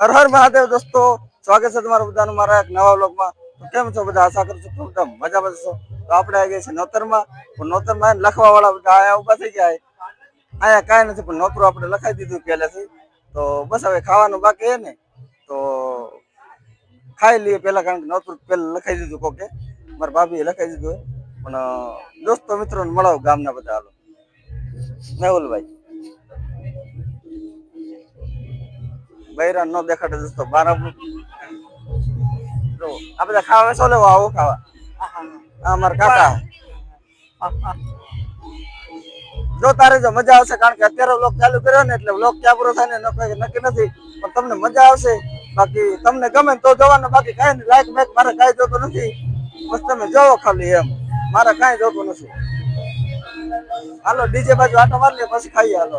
હર હર મહાદેવ દોસ્તો, સ્વાગત છે તમારું બધાનું મારા એક નવા વ્લોગમાં. કેમ છો બધા? આશા કરું છું ખૂબ મજા મજામાં છો. તો આપણે આવી ગયા છે નોતરમાં, પણ નોતરમાં લખવા વાળા બધા આયા ઊભા થઈ ગયા. અહીંયા કાંઈ નથી, પણ નોતરું આપણે લખાઈ દીધું પહેલેથી તો બસ હવે ખાવાનું બાકી ને. તો ખાઈ લઈએ પહેલા, કારણ કે નોતરું પહેલા લખાઈ દીધું કોકે. મારા ભાભીએ લખાઈ દીધું. પણ દોસ્તો, મિત્રોને મળાવું ગામના બધા હાલો. મેહુલભાઈ. બૈરા નો દેખાડે દોસ્તો, બાર જો, આ બધા ખાવા બેસો લેવો આવો ખાવા. આ કાકા. જો તારે જો મજા આવશે, કારણ કે અત્યારે વ્લોગ ચાલુ કર્યો ને એટલે વ્લોગ ક્યાં પૂરો થાય ને નક્કી નથી, પણ તમને મજા આવશે. બાકી તમને ગમે તો જોવાનું બાકી કઈ નહીં લાઈક મેક મારે કઈ જોતું નથી. બસ તમે જોવો ખાલી એમ. મારે કઈ જોતું નથી. હાલો, ડીજે બાજુ આટો મારી પછી ખાઈએ હાલો.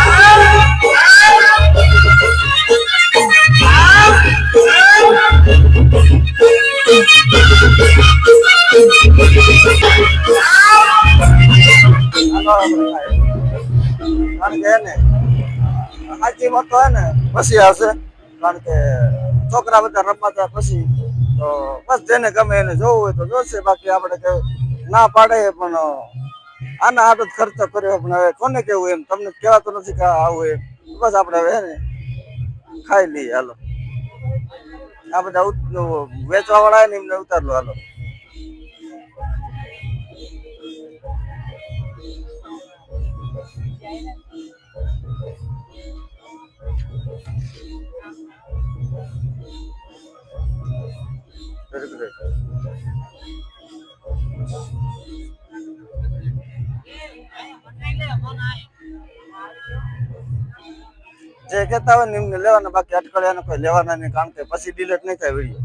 સાચી વાત તો ને પછી આવશે કારણ કે છોકરા બધા જાય પછી તો બસ જેને ગમે એને જોવું હોય તો જોશે બાકી આપણે કે ના પાડે પણ આના જ ખર્ચો કર્યો પણ હવે કોને કેવું એમ? તમને કહેવાતું નથી કે આવું એમ. બસ આપણે હવે ને ખાઈ લઈએ હાલો આ બધા વેચવા વાળા ને એમને ઉતાર લો હાલો Very good. જે કહેતા હોય ને એમને લેવાના, બાકી અટકળ્યાને કોઈ લેવાના નહીં, કારણ કે પછી ડિલેટ નહીં થાય વીડિયો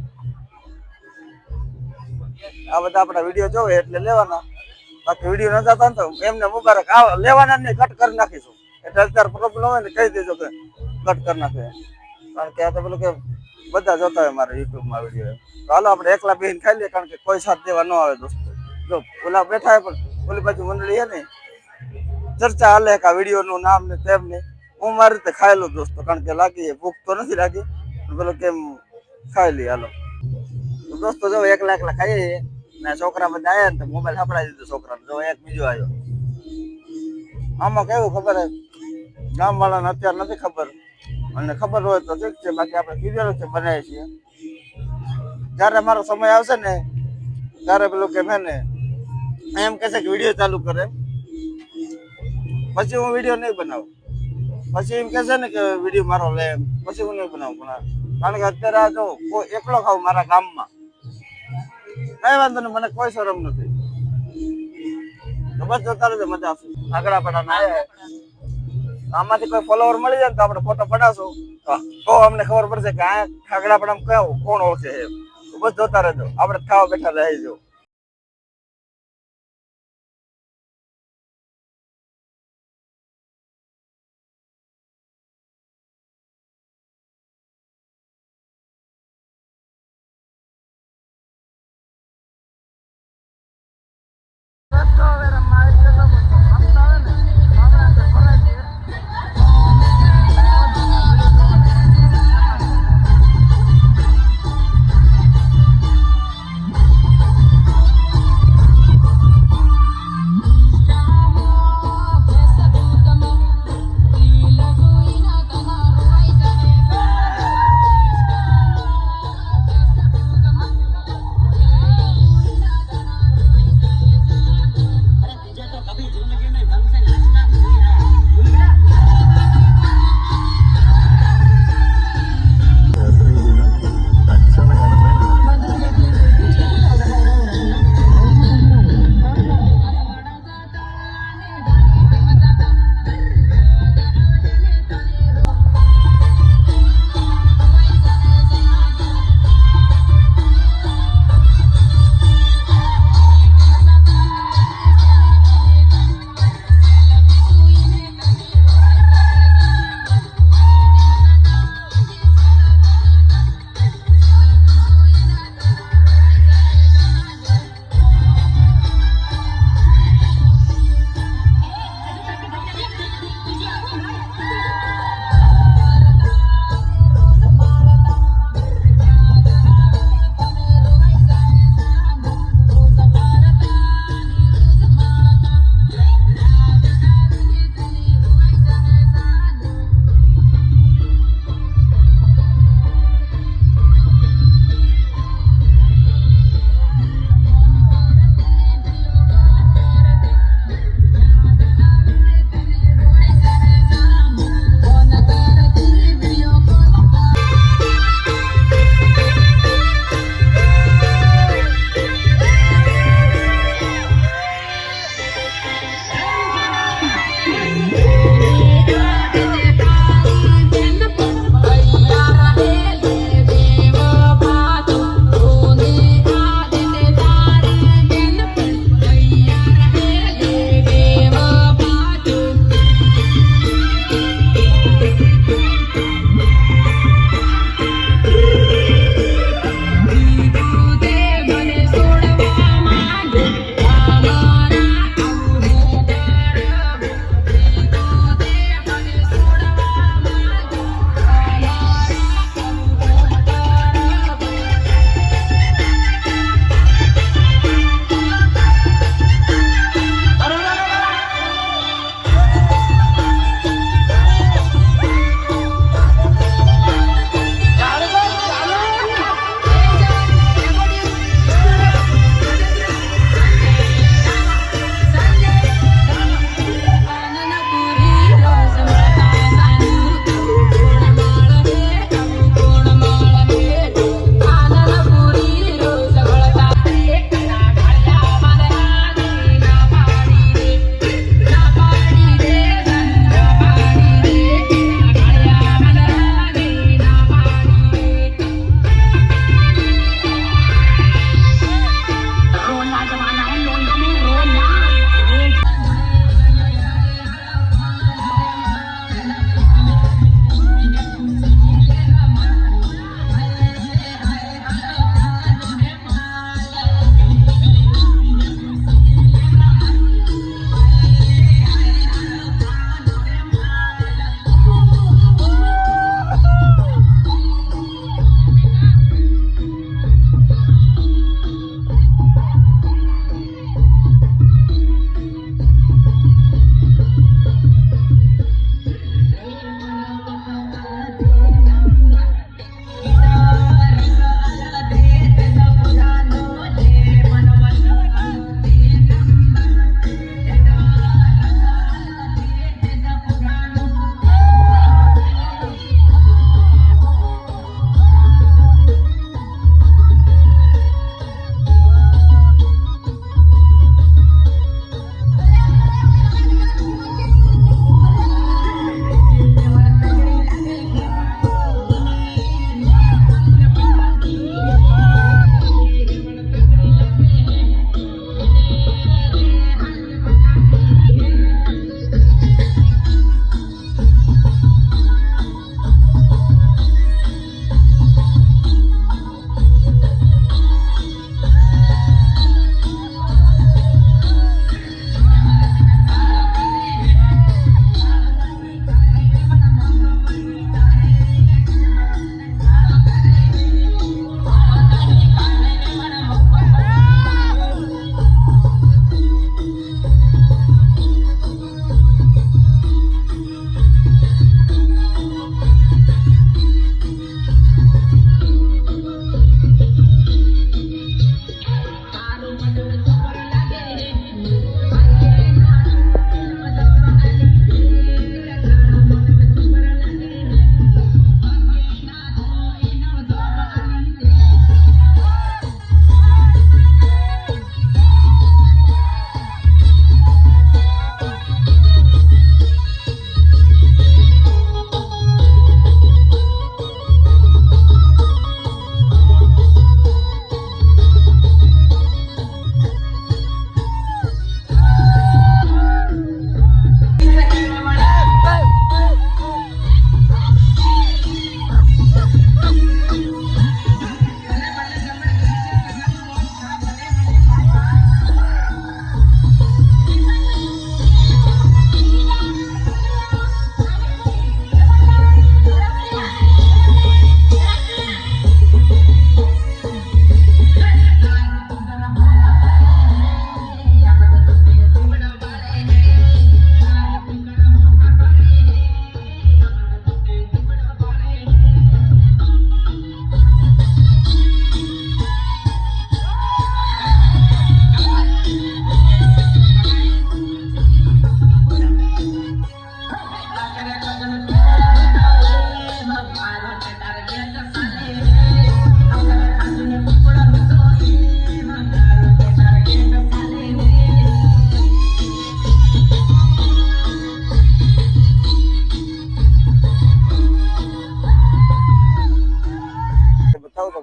આ બધા આપણા વીડિયો જોવે એટલે લેવાના. બાકી વીડિયો ન જતા તો એમને મુબારક. આ લેવાના નહીં કટ કરી નાખીશું. એટલે અત્યારે પ્રોબ્લેમ હોય ને કહી દેજો કે કટ કરી નાખે. કારણ કે આ તો પેલું કે બધા જોતા હોય મારા યુટ્યુબમાં વીડિયો હાલો, આપણે એકલા બેહીને ખાઈ લઈએ, કારણ કે કોઈ સાથ દેવા ન આવે દોસ્તો. જો, ઓલા બેઠા હોય પણ ઓલી બાજુ મંડળી હે ને, ચર્ચા હાલે કે આ વિડીયોનું નામ ને તેમ ને. હું મારી રીતે ખાઈ લઉં દોસ્તો, કારણ કે લાગી, ભૂખ તો નથી લાગી. પેલો કેમ ખાઈ લઈએ, હાલો. દોસ્તો, જો એકલા એકલા ખાઈએ છીએ. ને છોકરા બધા આવ્યા ને તો મોબાઈલ હપડાઈ દીધો છોકરાને. જો એક બીજો આવ્યો આમાં કેવું ખબર ગામ વાળાને અત્યારે નથી ખબર. અને ખબર હોય તો ઠીક છે, બાકી આપણે કીધેલું છે, બનાવીએ છીએ. જ્યારે મારો સમય આવશે ને, ત્યારે પેલું કે મેં એમ કહેશે કે વીડિયો ચાલુ કરે. પછી હું વીડિયો નહીં બનાવું. પછી એમ કહેશે ને કે વીડિયો મારો લે એમ. પછી હું નહીં બનાવું પણ કારણ કે અત્યારે આ જો કોઈ એકલો ખાવ મારા ગામમાં. કઈ વાંધો નહીં, મને કોઈ શરમ નથી. તો બસ જોતા રહેજો, મજા આવશે. આગળ પડાના આમાંથી કોઈ ફોલોવર મળી જાય ને તો આપણે ફોટો પડાવશું તો અમને ખબર પડશે કે આ પડામ કયો, કોણ ઓળખે છે ખૂબ બસ જોતા રહેજો. આપણે ખાવા બેઠા રહી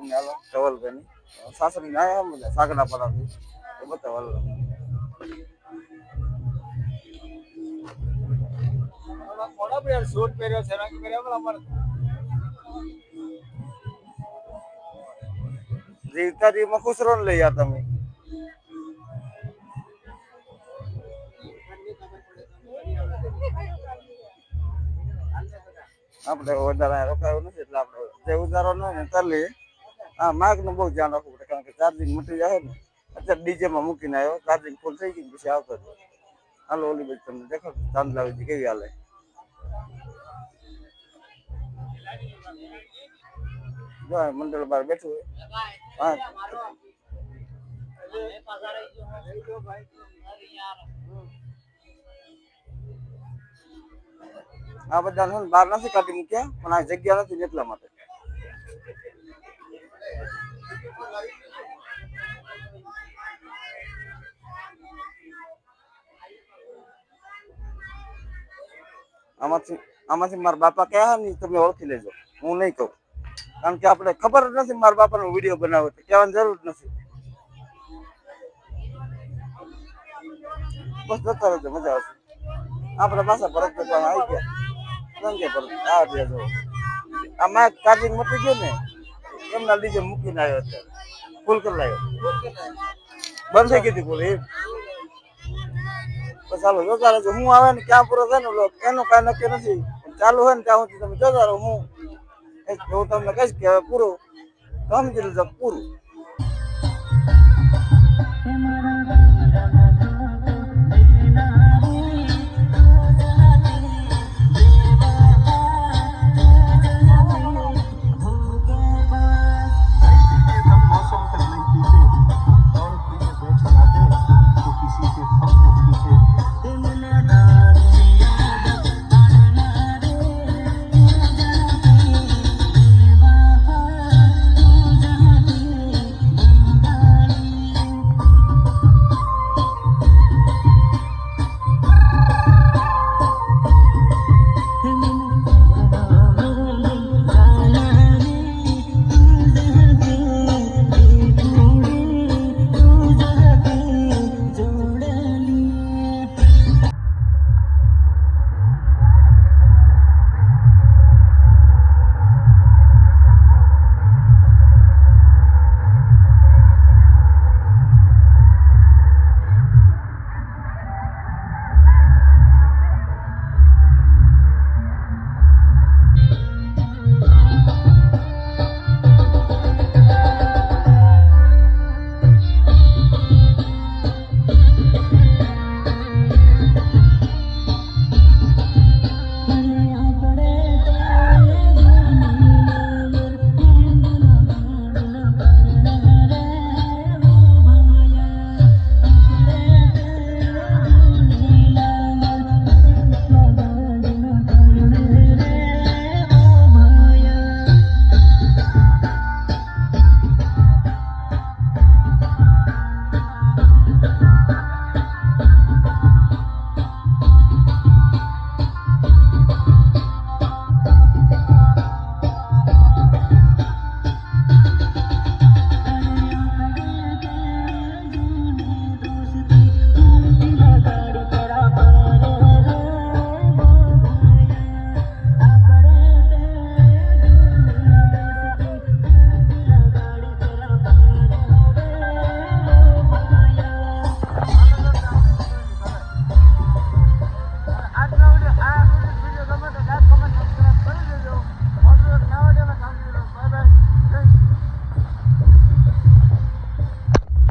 જો એ બતાવું તમને હાલો ધવલભાઈ સાસરી આયા બધા સાગડા પડાવી એ બતાવો હાલો. સૂટ પહેર્યો છે રંગ પહેર્યો અમારે જીવતારીમાં ખુશ રહો ને લઈ યાર તમે. આપણે વધારે રોકાયું નથી, એટલે આપણે જે ઉધારો ન તરલી હા માર્કનું બહુ ધ્યાન રાખવું પડે, કારણ કે ચાર્જિંગ મટી જાય ને, અત્યારે ડીજે માં મૂકીને આવ્યો ચાર્જિંગ ફૂલ થઈ ગઈ પછી આવતો જ હાલો, ઓલી બાજુ તમને દેખો ચાંદલાવી કેવી હાલે? જો આ મંડળ બહાર બેઠું હોય. હા. આ બધા છે ને બહાર નથી કાઢી મૂક્યા, પણ આ જગ્યા નથી ને એટલા માટે. આમાંથી આમાંથી મારા બાપા કયા ને તમે ઓળખી લેજો. હું નહીં કહું. કારણ કે આપણે ખબર જ નથી મારા બાપાનો વીડિયો બનાવ્યો તો કહેવાની જરૂર નથી. બસ જતા રહેજો, મજા આવશે. આપણા પાછા ભરત પણ આવી ગયા. સંગે પરત આ રહ્યા જો. આમાં ચાર્જિંગ મટી ગયો ને, એમના લીધે મૂકીને આવ્યો અત્યારે. ફૂલ કરી લાવ્યો બંધ થઈ ગઈ હતી ફૂલ એ ચાલો જોતા રહેજો હું આવે ને ક્યાં પૂરો થાય ને એનું કાંઈ નક્કી નથી. ચાલુ હોય ને ત્યાં સુધી તમે જોતા રહો હું હું તમને કહીશ કે હવે પૂરું. સમજી લેજો, પૂરું.